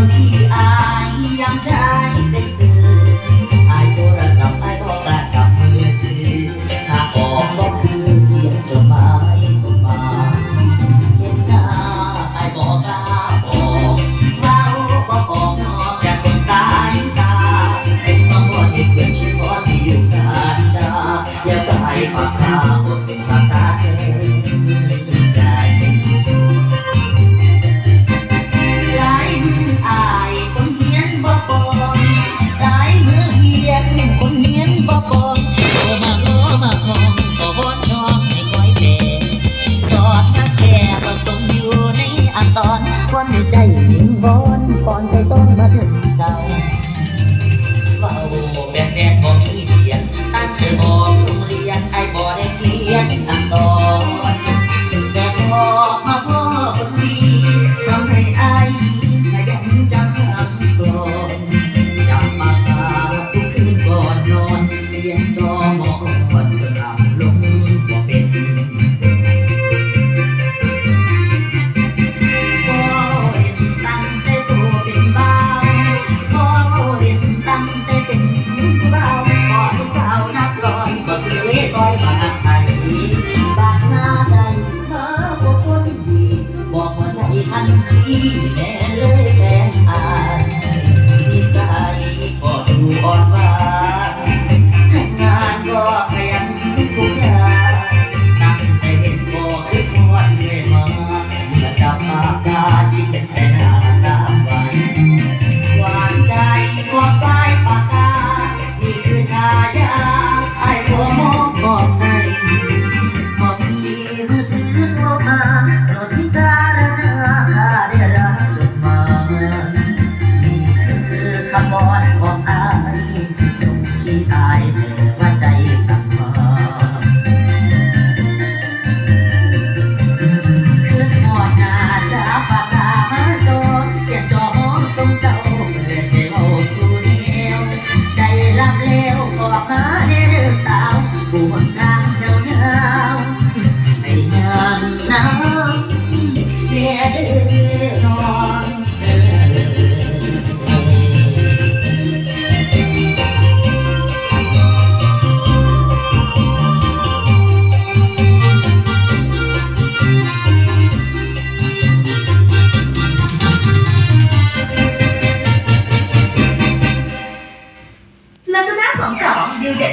นที่อายยังใช้เป็นสื่ออายโทรศัพท์อายก็กระจับมือถือถ้าออกก็คือเพียงจดหมายส่งมาเห็นหน้าไอ้บอกกล้าบอกเมาบอกบอกนอกจากสนสายตาเป็นบางวันที่เพื่อนชื่อพอที่อยู่กันดาอย่าไปปากกาบทสิ่งภาษาเธอ นัก Yeah. come on. you get